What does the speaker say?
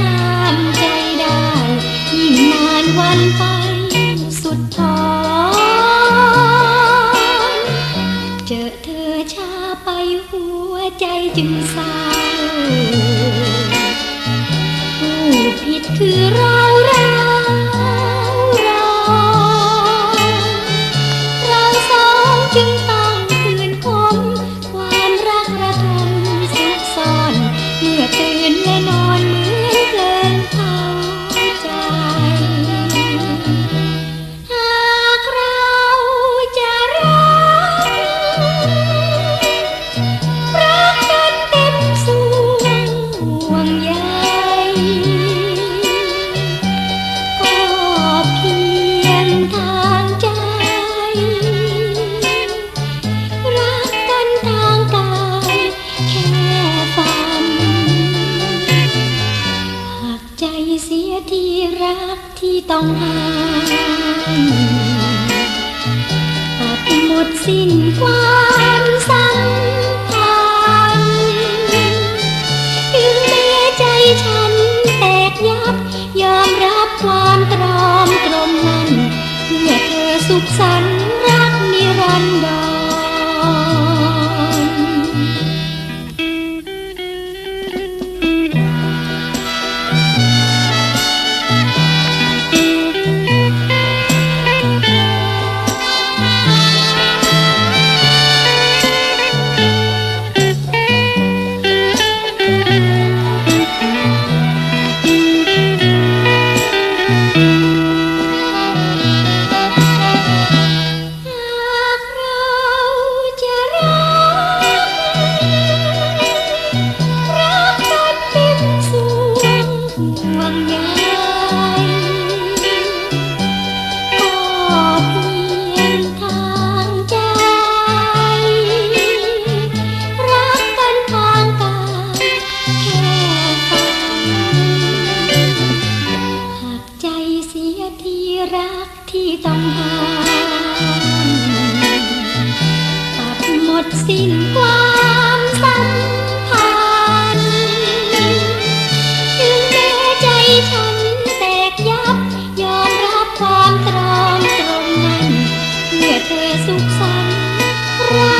ห้ามใจได้ ยิ่งนานวันไปสุดท้อนเจอเธอชาไปหัวใจจึงเศร้าผู้ผิดคือเรา ที่รักที่ต้องห่างตัดหมดสิ้นความสัมพันธ์ถึงแม้ใจฉันแตกยับ ยอมรับความตรอมตรมนั้น เพื่อเธอสุขสันต์รักนิรันดร ที่ต้องหาตัดหมดสิ้นความสัมพันธ์ถึงแม้ใจฉันแตกยับ ยอมรับความตรองตรงนั้นเมื่อเธอสุขสันต์